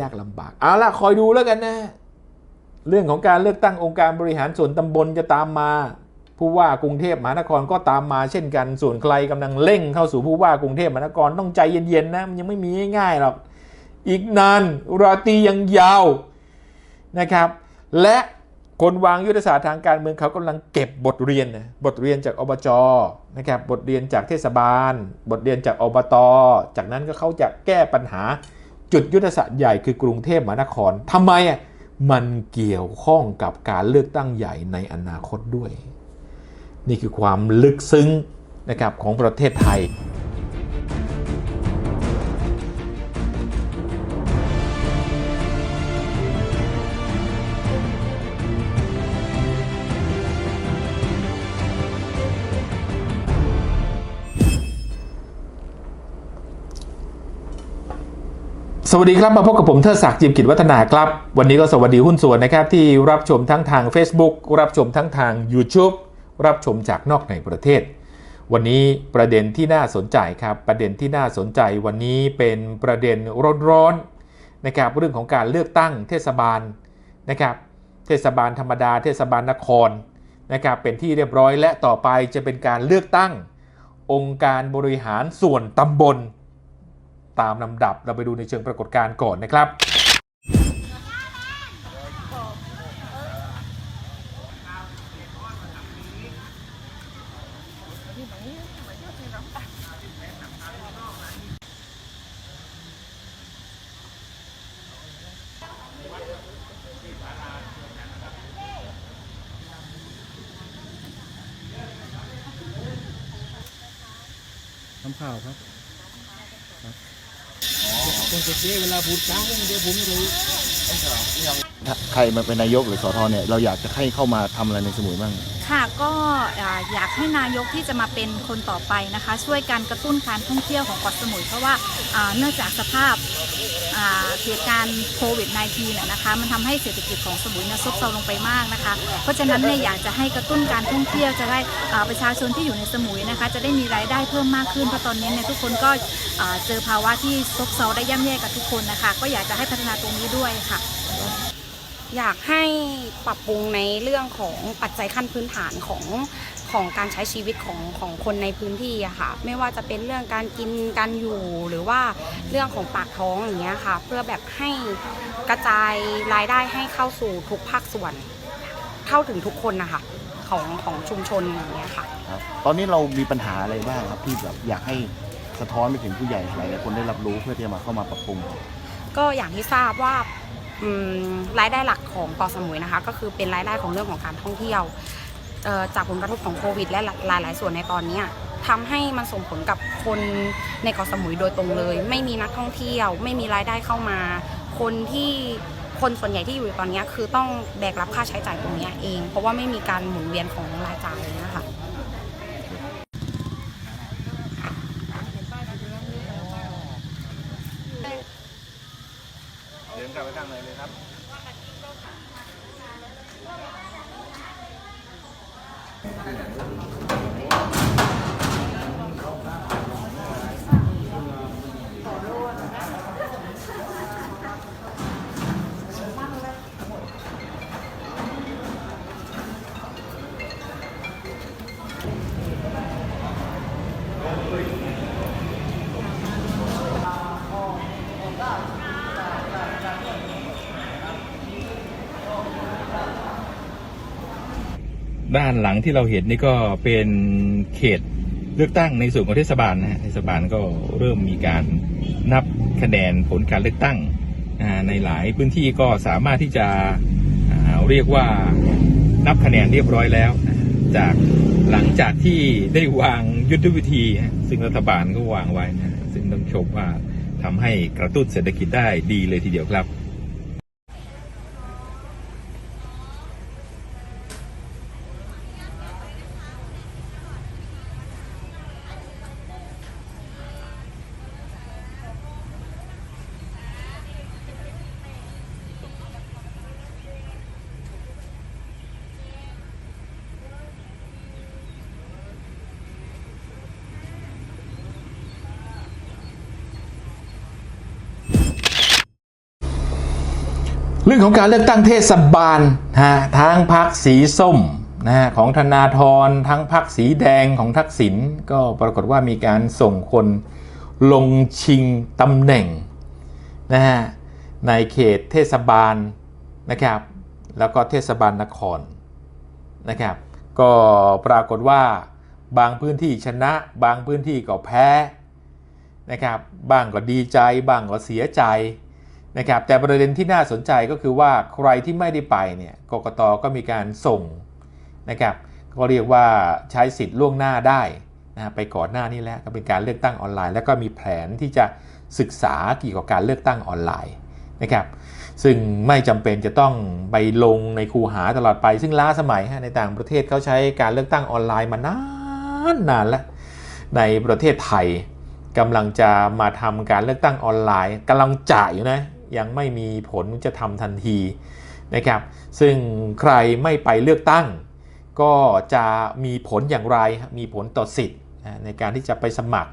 ยากลำบากเอาล่ะคอยดูแล้วกันนะ เรื่องของการเลือกตั้งองค์การบริหารส่วนตำบลจะตามมา ผู้ว่ากรุงเทพมหานครก็ตามมาเช่นกัน ส่วนใครกำลังเร่งเข้าสู่ผู้ว่ากรุงเทพมหานครต้องใจเย็นๆนะมันยังไม่มีง่ายๆหรอกอีกนานราตรียังยาวนะครับ และคนวางยุทธศาสตร์ทางการเมืองเขากำลังเก็บบทเรียนนะบทเรียนจากอบจนะครับบทเรียนจากเทศบาล บทเรียนจากอบต จากนั้นก็เขาจะแก้ปัญหาจุดยุทธศาสตร์ใหญ่คือกรุงเทพมหานครทำไมอะมันเกี่ยวข้องกับการเลือกตั้งใหญ่ในอนาคตด้วย นี่คือความลึกซึ้งนะครับของประเทศไทยสวัสดีครับ มาพบกับผมเทิดศักดิ์จิมกิจวัฒนาครับ วันนี้ก็สวัสดีหุ้นส่วนนะครับ ที่รับชมทั้งทาง Facebook รับชมทั้งทาง YouTube รับชมจากนอกในประเทศ วันนี้ประเด็นที่น่าสนใจครับ ประเด็นที่น่าสนใจวันนี้เป็นประเด็นร้อนๆนะครับเรื่องของการเลือกตั้งเทศบาลนะครับเทศบาลธรรมดา เทศบาลนครนะครับเป็นที่เรียบร้อยและต่อไปจะเป็นการเลือกตั้ง องค์การบริหารส่วนตำบล ตามลำดับเราไปดูในเชิงปรากฏการณ์ก่อนนะครับ ทำข่าวครับคนเจ๊เวลาพูดจ้างเดี๋ยวผมจะ ถ้า ใครมาเป็นนายกหรือสอทอเนี่ยเราอยากจะให้เข้ามาทำอะไรในสมุยบ้าง ค่ะก็อ่าอยากให้นายกที่จะมาเป็นคนต่อไปนะคะ ช่วยการกระตุ้นการท่องเที่ยวของเกาะสมุย เพราะว่าเนื่องจากสภาพเหตุการณ์โควิด -19 น่ะนะคะ มันทำให้เศรษฐกิจของสมุยเนี่ยซบเซาลงไปมากนะคะ เพราะฉะนั้นเนี่ยอยากจะให้กระตุ้นการท่องเที่ยวจะได้ประชาชนที่อยู่ในสมุยนะคะ จะได้มีรายได้เพิ่มมากขึ้นเพราะตอนนี้เนี่ยทุกคนก็เจอภาวะที่ซบเซาได้ย่ำแย่กับทุกคนนะคะ ก็อยากจะให้พัฒนาตรงนี้ด้วยค่ะ อยากให้ปรับปรุงในเรื่องของปัจจัยขั้นพื้นฐานของของการใช้ชีวิตของของคนในพื้นที่อะค่ะ ไม่ว่าจะเป็นเรื่องการกินการอยู่หรือว่าเรื่องของปากท้องอย่างเงี้ยค่ะ เพื่อแบบให้กระจายรายได้ให้เข้าสู่ทุกภาคส่วน เข้าถึงทุกคนนะคะของของชุมชนอย่างเงี้ยค่ะ ครับตอนนี้เรามีปัญหาอะไรบ้างครับที่แบบอยากให้สะท้อนไปถึงผู้ใหญ่หลายๆคนได้รับรู้เพื่อที่จะมาเข้ามาปรับปรุง ก็อย่างที่ทราบว่าอืม รายได้หลักของเกาะสมุยนะคะ ก็คือเป็นรายได้ของเรื่องของการท่องเที่ยวจากผลกระทบของโควิด และหลาย ๆ ส่วนในตอนนี้ทำให้มันส่งผลกับคนในเกาะสมุยโดยตรงเลย ไม่มีนักท่องเที่ยว ไม่มีรายได้เข้ามา คนที่คนส่วนใหญ่ที่อยู่ตอนนี้คือต้องแบกรับค่าใช้จ่ายตรงนี้เอง เพราะว่าไม่มีการหมุนเวียนของรายจ่ายนะคะ ด้านหลังที่เราเห็นนี่ก็เป็นเขตเลือกตั้งในส่วนของเทศบาลนะฮะเทศบาลก็เริ่มมีการนับคะแนนผลการเลือกตั้งอ่าในหลายพื้นที่ก็สามารถที่จะอ่าเรียกว่านับคะแนนเรียบร้อยแล้ว จากหลังจากที่ได้วางยุทธวิธี ซึ่งรัฐบาลก็วางไว้นะซึ่งต้องชมว่าทำให้กระตุ้นเศรษฐกิจได้ดีเลยทีเดียวครับ ค เรื่องของการเลือกตั้งเทศบาลฮะทั้งพรรคสีส้มนะฮะของธนาธรทั้งพรรคสีแดงของทักษิณก็ปรากฏว่ามีการส่งคนลงชิงตำแหน่งนะฮะในเขตเทศบาลนะครับ แล้วก็เทศบาลนครนะครับ ก็ปรากฏว่าบางพื้นที่ชนะ บางพื้นที่ก็แพ้นะครับ บ้างก็ดีใจ บ้างก็เสียใจ นะครับแต่ประเด็นที่น่าสนใจก็คือว่าใครที่ไม่ได้ไปเนี่ยกกตก็มีการส่งนะครับก็เรียกว่าใช้สิทธิ์ล่วงหน้าได้นะไปก่อนหน้านี้แล้วก็เป็นการเลือกตั้งออนไลน์ แล้วก็มีแผนที่จะศึกษาเกี่ยวกับการเลือกตั้งออนไลน์นะครับซึ่งไม่จำเป็นจะต้องไปลงในคูหาตลอดไป ซึ่งล้าสมัยฮะในต่างประเทศเขาใช้การเลือกตั้งออนไลน์มานานนานแล้วในประเทศไทยกำลังจะมาทำการเลือกตั้งออนไลน์กำลังจ่ายอยู่นะ ยังไม่มีผลจะทำทันทีนะครับ ซึ่งใครไม่ไปเลือกตั้ง ก็จะมีผลอย่างไร มีผลต่อสิทธิ์ในการที่จะไปสมัคร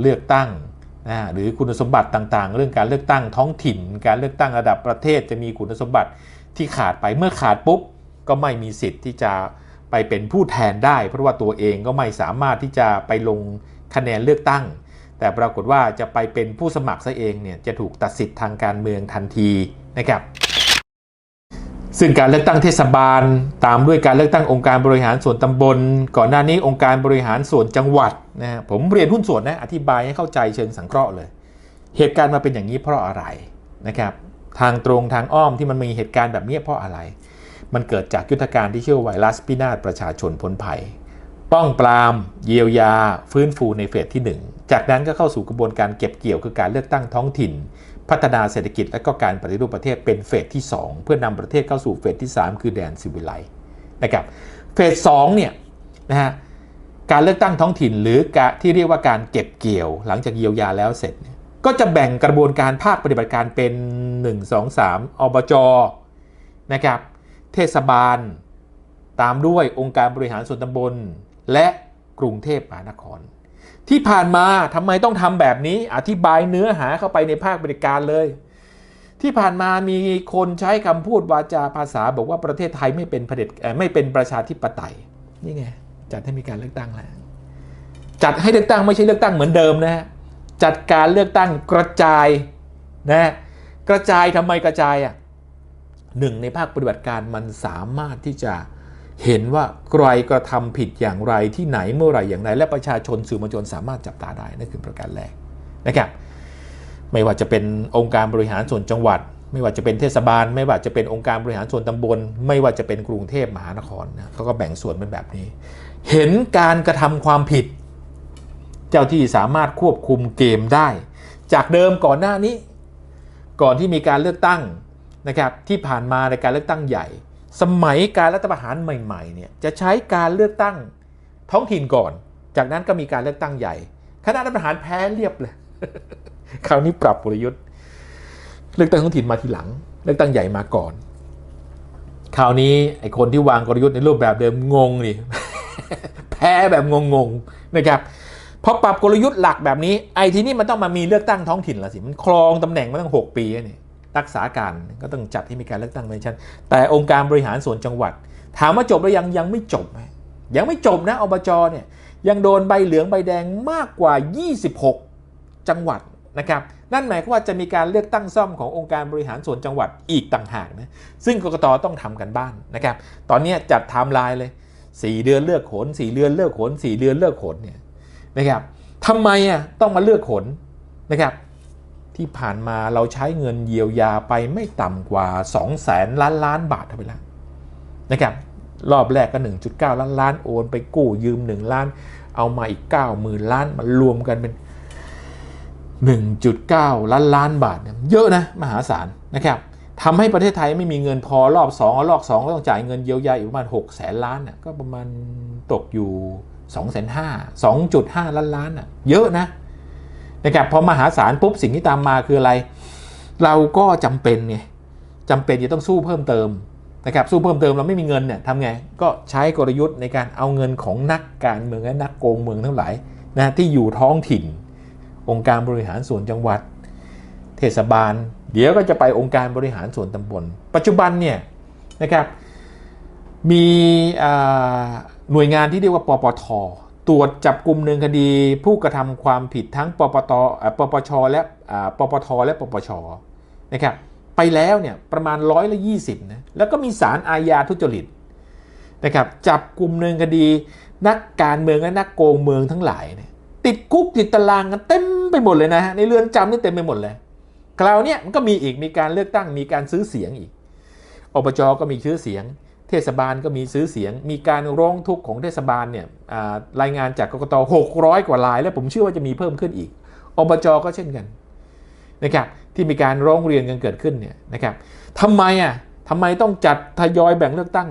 เลือกตั้งหรือคุณสมบัติต่างๆ เรื่องการเลือกตั้งท้องถิ่น การเลือกตั้งระดับประเทศจะมีคุณสมบัติที่ขาดไปเมื่อขาดปุ๊บก็ไม่มีสิทธิ์ที่จะไปเป็นผู้แทนได้ เพราะว่าตัวเองก็ไม่สามารถที่จะไปลงคะแนนเลือกตั้ง แต่ปรากฏว่าจะไปเป็นผู้สมัครซะเองเนี่ยจะถูกตัดสิทธิ์ทางการเมืองทันทีนะครับ ซึ่งการเลือกตั้งเทศบาล ตามด้วยการเลือกตั้งองค์การบริหารส่วนตำบล ก่อนหน้านี้องค์การบริหารส่วนจังหวัดนะฮะผมเรียนหุ้นส่วนนะอธิบายให้เข้าใจเชิงสังเคราะห์เลย เหตุการณ์มาเป็นอย่างนี้เพราะอะไรนะครับทางตรงทางอ้อมที่มันมีเหตุการณ์แบบนี้เพราะอะไร มันเกิดจากยุทธการที่ชื่อวาไวรัสพินาศประชาชนพ้นภัย ป้องปรามเยียวยา ฟื้นฟูในเฟสที่ 1 จากนั้นก็เข้าสู่กระบวนการเก็บเกี่ยวคือการเลือกตั้งท้องถิ่น พัฒนาเศรษฐกิจและก็การปฏิรูปประเทศเป็นเฟสที่ 2 เพื่อนำประเทศเข้าสู่เฟสที่ 3 คือแดนซิวิไลนะครับเฟส2เนี่ยนะฮะการเลือกตั้งท้องถิ่นหรือกะที่เรียกว่าการเก็บเกี่ยว หลังจากเยียวยาแล้วเสร็จ ก็จะแบ่งกระบวนการภาคปฏิบัติการเป็น 1 2 3 อบจนะครับเทศบาล ตามด้วยองค์การบริหารส่วนตำบล และกรุงเทพมหานคร ที่ผ่านมาทำไมต้องทำแบบนี้อธิบายเนื้อหาเข้าไปในภาคบริการเลย ที่ผ่านมามีคนใช้คำพูดวาจาภาษาบอกว่าประเทศไทยไม่เป็นเผด็จไม่เป็นประชาธิปไตยนี่ไงจัดให้มีการเลือกตั้งแล้วจัดให้เลือกตั้งไม่ใช่เลือกตั้งเหมือนเดิมนะฮะจัดการเลือกตั้งกระจายนะฮะกระจายทำไมกระจายอะหนึ่งในภาคปฏิบัติการมันสามารถที่จะ เห็นว่าใครกระทำผิดอย่างไรที่ไหนเมื่อไหรอย่างไรและประชาชนสื่อมวลชนสามารถจับตาได้นั่นคือประการแรกนะครับไม่ว่าจะเป็นองค์การบริหารส่วนจังหวัด ไม่ว่าจะเป็นเทศบาล ไม่ว่าจะเป็นองค์การบริหารส่วนตำบล ไม่ว่าจะเป็นกรุงเทพมหานครนะเขาก็แบ่งส่วนเป็นแบบนี้ เห็นการกระทำความผิด เจ้าที่สามารถควบคุมเกมได้ จากเดิมก่อนหน้านี้ ก่อนที่มีการเลือกตั้งนะครับที่ผ่านมาในการเลือกตั้งใหญ่ สมัยการรัฐประหารใหม่ๆเนี่ยจะใช้การเลือกตั้งท้องถิ่นก่อน จากนั้นก็มีการเลือกตั้งใหญ่ คณะรัฐประหารแพ้เรียบเลย คราวนี้ปรับกลยุทธ์ เลือกตั้งท้องถิ่นมาทีหลัง เลือกตั้งใหญ่มาก่อน คราวนี้ไอ้คนที่วางกลยุทธ์ในรูปแบบเดิมงงนี่แพ้แบบงงๆนะครับพอปรับกลยุทธ์หลักแบบนี้ไอ้ทีนี้มันต้องมามีเลือกตั้งท้องถิ่นละสิมันครองตำแหน่งมาตั้ง6ปีนี่ รักษาการก็ต้องจัดให้มีการเลือกตั้งในชั้น แต่องค์การบริหารส่วนจังหวัด ถามว่าจบหรือยังยังไม่จบ ยังไม่จบนะอบจเนี่ยยังโดนใบเหลืองใบแดงมากกว่า 26 จังหวัดนะครับนั่นหมายความว่าจะมีการเลือกตั้งซ่อมขององค์การบริหารส่วนจังหวัดอีกต่างหากนะซึ่งกกตต้องทำกันบ้านนะครับตอนนี้จัดไทม์ไลน์เลย 4 เดือนเลือกขน4เดือนเลือกขน4เดือนเลือกขนเนี่ยนะครับทำไมอะต้องมาเลือกขนนะครับ ที่ผ่านมาเราใช้เงินเยียวยาไปไม่ต่ำกว่า2แสนล้านล้านบาทเท่าไปแล้วนะครับรอบแรกก็ 1.9 ล้านล้านโอนไปกู้ยืม 1 ล้าน เอามาอีก 90,000 ล้านมารวมกันเป็น 1.9 ล้านล้านบาท เยอะนะมหาศาลนะครับทำให้ประเทศไทยไม่มีเงินพอรอบ2รอบ2ก็ต้องจ่ายเงินเยียวยาอีกประมาณ6แสนล้านนะก็ประมาณตกอยู่2แสนห้า2.5 ล้านล้านนะเยอะนะ นะครับพอมหาศาลปุ๊บสิ่งที่ตามมาคืออะไร เราก็จำเป็นไงจำเป็นจะต้องสู้เพิ่มเติมนะครับสู้เพิ่มเติมเราไม่มีเงินเนี่ยทำไงก็ใช้กลยุทธ์ในการเอาเงินของนักการเมืองและนักโกงเมืองทั้งหลายนะที่อยู่ท้องถิ่น องค์การบริหารส่วนจังหวัด เทศบาล เดี๋ยวก็จะไปองค์การบริหารส่วนตำบล ปัจจุบันเนี่ยนะครับมีหน่วยงานที่เรียกว่าปปท ตรวจจับกลุ่มเนินคดี ผู้กระทำความผิดทั้งปปตอ่าปปชและอ่าปปทและปปชนะครับไปแล้วเนี่ยประมาณร้อยละยี่สิบนะแล้วก็มีสารอาญาทุจริตนะครับจับกลุ่มเนินคดีนักการเมืองและนักโกงเมืองทั้งหลายเนี่ยติดคุกติดตารางกันเต็มไปหมดเลยนะฮะในเรือนจำนี่เต็มไปหมดเลยคราวเนี้ยมันก็มีอีกมีการเลือกตั้งมีการซื้อเสียงอีกอบจก็มีชื่อเสียง เทศบาลก็มีซื้อเสียง มีการร้องทุกข์ของเทศบาลเนี่ยรายงานจากกกต600 กว่าลาย แล้วผมเชื่อว่าจะมีเพิ่มขึ้นอีกอบจก็เช่นกันนะครับที่มีการร้องเรียนกันเกิดขึ้นเนี่ยนะครับทำไมอะทำไมต้องจัดทยอยแบ่งเลือกตั้ง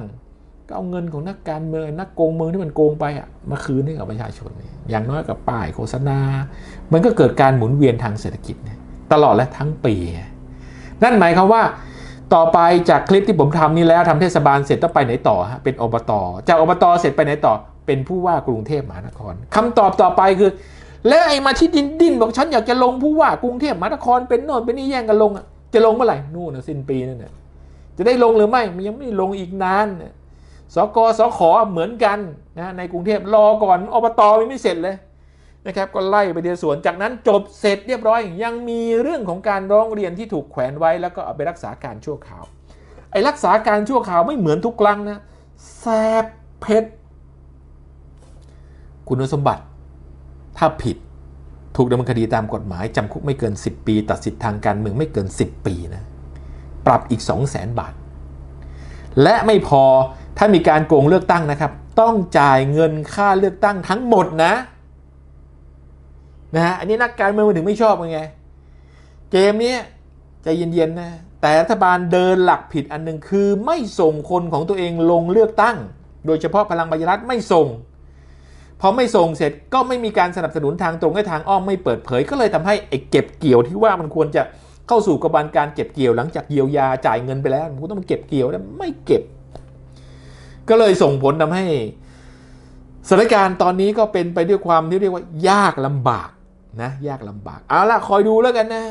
ก็เอาเงินของนักการเมืองนักโกงเมืองที่มันโกงไปอะมาคืนให้กับประชาชนเนี่ยอย่างน้อยกับป้ายโฆษณา มันก็เกิดการหมุนเวียนทางเศรษฐกิจตลอดและทั้งปี นั่นหมายความว่า ต่อไปจากคลิปที่ผมทำนี้แล้วทำเทศบาลเสร็จต้องไปไหนต่อฮะเป็นอบต จากอบตเสร็จไปไหนต่อ เป็นผู้ว่ากรุงเทพมหานครคำตอบต่อไปคือ แล้วไอ้มาที่ดินดินบอกฉันอยากจะลงผู้ว่ากรุงเทพมหานครเป็นโน่นเป็นนี่แย่งกันลงอะจะลงเมื่อไหร่นู่นนะสิ้นปีนั่นน่ะจะได้ลงหรือไม่มันยังไม่ลงอีกนานสกสขเหมือนกันนะในกรุงเทพรอก่อนอบตยังไม่เสร็จเลย นะครับก็ไล่ไปเดียวสวนจากนั้นจบเสร็จเรียบร้อยยังมีเรื่องของการร้องเรียนที่ถูกแขวนไว้แล้วก็เอาไปรักษาการชั่วคราวไอ้รักษาการชั่วคราวไม่เหมือนทุกครั้งนะแสบเผ็ดคุณสมบัติ ถ้าผิดถูกดำเนินคดีตามกฎหมายจำคุกไม่เกิน 10 ปี ตัดสิทธิ์ทางการเมืองไม่เกิน 10 ปีนะปรับอีก 2 0 0 0 0 0 บาท และไม่พอถ้ามีการโกงเลือกตั้งนะครับ ต้องจ่ายเงินค่าเลือกตั้งทั้งหมดนะ นะฮะอันนี้นักการเมืองมันถึงไม่ชอบไงเกมนี้ใจเย็นๆนะแต่รัฐบาลเดินหลักผิดอันหนึ่งคือไม่ส่งคนของตัวเองลงเลือกตั้ง โดยเฉพาะพลังประชารัฐไม่ส่งพอไม่ส่งเสร็จก็ไม่มีการสนับสนุนทางตรงและทางอ้อมไม่เปิดเผย ก็เลยทำให้ไอ้เก็บเกี่ยวที่ว่ามันควรจะเข้าสู่กระบวนการเก็บเกี่ยวหลังจากเยียวยาจ่ายเงินไปแล้วมันก็ต้องเก็บเกี่ยวแล้วไม่เก็บ ก็เลยส่งผลทำให้สถานการณ์ตอนนี้ก็เป็นไปด้วยความที่เรียกว่ายากลำบาก นะยากลำบากเอาละคอยดูแล้วกันนะ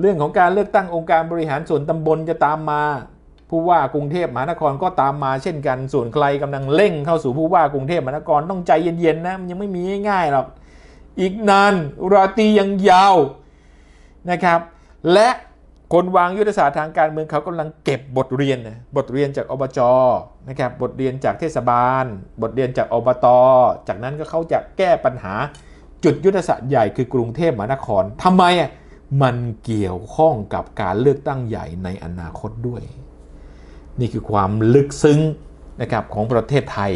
เรื่องของการเลือกตั้งองค์การบริหารส่วนตำบลจะตามมา ผู้ว่ากรุงเทพมหานครก็ตามมาเช่นกันส่วนใครกำลังเร่งเข้าสู่ผู้ว่ากรุงเทพมหานครต้องใจเย็นๆนะมันยังไม่มีง่ายๆหรอกอีกนานราตรียังยาวนะครับ และคนวางยุทธศาสตร์ทางการเมืองเขากำลังเก็บบทเรียนนะบทเรียนจากอบจนะครับบทเรียนจากเทศบาล บทเรียนจากอบต จากนั้นก็เขาจะแก้ปัญหา จุดยุทธศาสตร์ใหญ่คือกรุงเทพมหานครทำไมมันเกี่ยวข้องกับการเลือกตั้งใหญ่ในอนาคตด้วย นี่คือความลึกซึ้งนะครับของประเทศไทย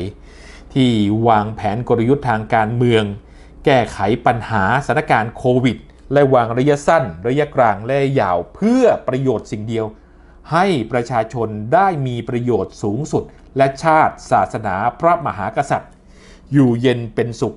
ที่วางแผนกลยุทธ์ทางการเมือง แก้ไขปัญหาสถานการณ์โควิด และวางระยะสั้น ระยะกลางและระยะยาวเพื่อประโยชน์สิ่งเดียว ให้ประชาชนได้มีประโยชน์สูงสุด และชาติศาสนาพระมหากษัตริย์ อยู่เย็นเป็นสุข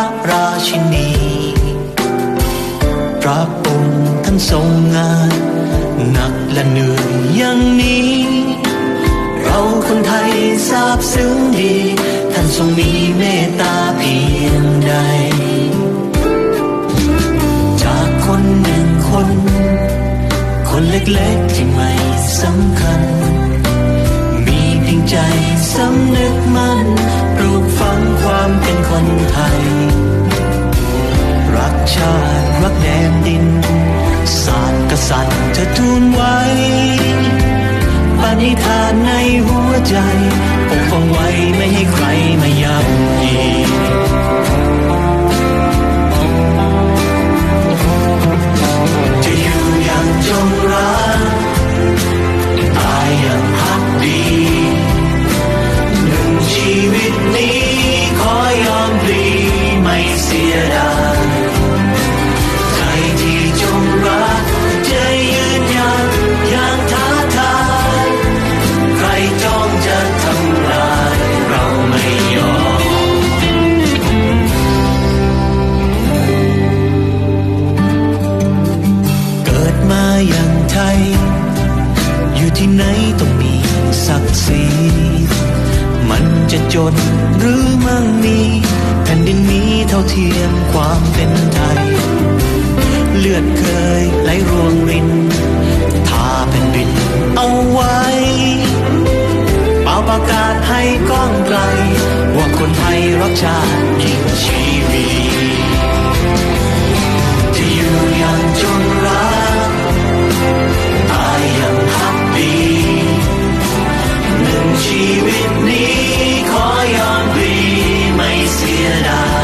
ระราชินีพระองค์ท่านทรงงานหนักและเหนื่อยอย่างนี้ เราคนไทยทราบซึ้งดี ท่านทรงมีเมตตาเพียง จนหรือมั่งมีแผ่นดินนี้เท่าเทียมความเป็นไทย เลือดเคยไหลรวงรินทาแผ่นดินเอาไว้ เป่าประกาศให้ก้องไกล ว่าคนไทยรักชาติยิ่งชีวีจะอยู่อย่างจงรัก ชีวิตนี้ขอยอมปรีไม่เสียดาย